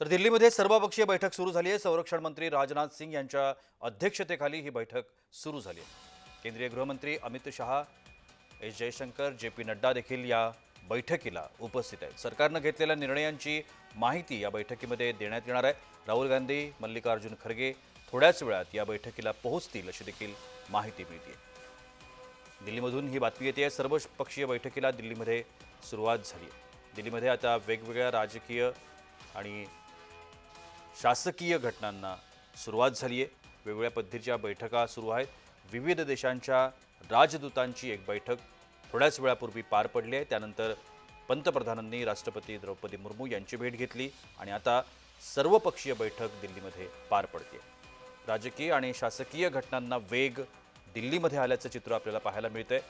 तर दिल्लीमध्ये सर्वपक्षीय बैठक सुरू झाली आहे. संरक्षण मंत्री राजनाथ सिंग यांच्या अध्यक्षतेखाली ही बैठक सुरू झाली आहे. केंद्रीय गृहमंत्री Amit Shah S Jaishankar J P Nadda देखील या बैठकीला उपस्थित आहेत. सरकारनं घेतलेल्या निर्णयांची माहिती या बैठकीमध्ये देण्यात येणार आहे. राहुल गांधी मल्लिकार्जुन खरगे थोड्याच वेळात या बैठकीला पोहोचतील अशी देखील माहिती मिळते दिल्लीमधून ही बातमी येते. सर्व पक्षीय बैठकीला दिल्लीमध्ये सुरुवात झाली आहे. दिल्लीमध्ये आता वेगवेगळ्या राजकीय आणि शासकीय घटनांना सुरुवात झाली आहे. वेगवेगळ्या पद्धतीच्या बैठका सुरू आहेत. विविध देशांच्या राजदूतांची एक बैठक थोड्याच वेळापूर्वी पार पडली आहे. त्यानंतर पंतप्रधानांनी राष्ट्रपती द्रौपदी मुर्मू यांची भेट घेतली आणि आता सर्वपक्षीय बैठक दिल्लीमध्ये पार पडते. राजकीय आणि शासकीय घटनांना वेग दिल्लीमध्ये आल्याचं चित्र आपल्याला पाहायला मिळतंय.